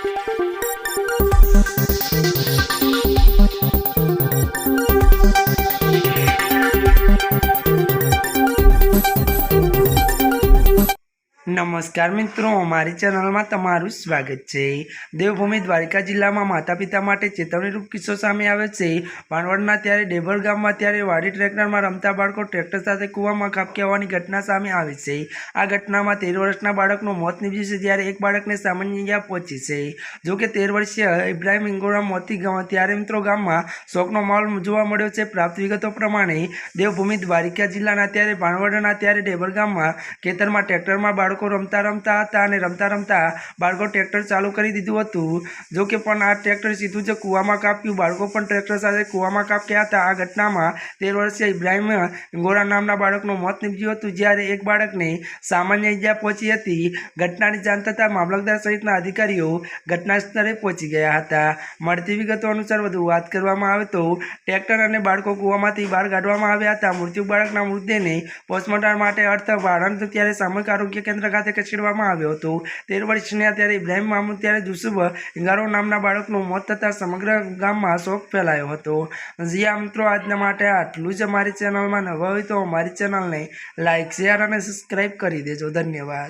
Thank you. નમસ્કાર મિત્રો, અમારી ચેનલમાં તમારું સ્વાગત છે. દેવભૂમિ દ્વારકા જિલ્લામાં માતા પિતા માટે ચેતવણીરૂપ કિસ્સો સામે આવે છે. પાનવડના ત્યારે ડેભર ગામમાં ત્યારે વાડી ટ્રેક્ટરમાં રમતા બાળકો ટ્રેક્ટર સાથે કૂવામાં ખાબકી આવવાની ઘટના સામે આવી છે. આ ઘટનામાં તેર વર્ષના બાળકનું મોત નીપજ્યું છે જ્યારે એક બાળકને સામાન્ય ઈજા પહોંચી છે. જો કે તેર વર્ષીય ઇબ્રાહિમ ઇંગોરા મોતી ગામ ત્યારે મિત્રો ગામમાં શોકનો માહોલ જોવા મળ્યો છે. પ્રાપ્ત વિગતો પ્રમાણે દેવભૂમિ દ્વારિકા જિલ્લાના ત્યારે ભાણવડના ત્યારે ડેભર ગામમાં ખેતરમાં ટ્રેક્ટરમાં બાળકો રમતા રમતા હતા અને રમતા રમતા બાળકો ટ્રેક્ટર ચાલુ કરી દીધું હતું. જો કે પણ આ ટ્રેક્ટર સીધું જ કૂવામાં કાપ્યું. બાળકો પણ ટ્રેક્ટર સાથે કૂવામાં કાપ્યા હતા. આ ઘટનામાં તેર વર્ષીય ઇબ્રાહિમ ગોરા નામના બાળકનું મોત નીપજ્યું હતું, જ્યારે એક બાળકને સામાન્ય ઈજા પહોંચી હતી. ઘટનાની જાણ થતાં મામલતદાર સહિતના અધિકારીઓ ઘટના સ્થળે પહોંચી ગયા હતા. મળતી વિગતો અનુસાર વધુ વાત કરવામાં આવે તો ટ્રેક્ટર અને બાળકો કૂવામાંથી બહાર કાઢવામાં આવ્યા હતા. મૃત્યુ બાળકના મૃતદેહને પોસ્ટમોર્ટમ માટે અર્થ વાળંદ ત્યારે સામૂહિક આરોગ્ય કેન્દ્ર ખાતે ખસેડવામાં આવ્યો હતો. તેર વર્ષના ત્યારે ઇબ્રાહિમ મામૂદ ત્યારે જુસુફ ઇંગારો નામના બાળકનું મોત થતાં સમગ્ર ગામમાં શોક ફેલાયો હતો. જ્યાં મિત્રો, આજના માટે આટલું જ અમારી ચેનલમાં નવા હોય તો અમારી ચેનલને લાઇક શેર અને સબસ્ક્રાઈબ કરી દેજો. ધન્યવાદ.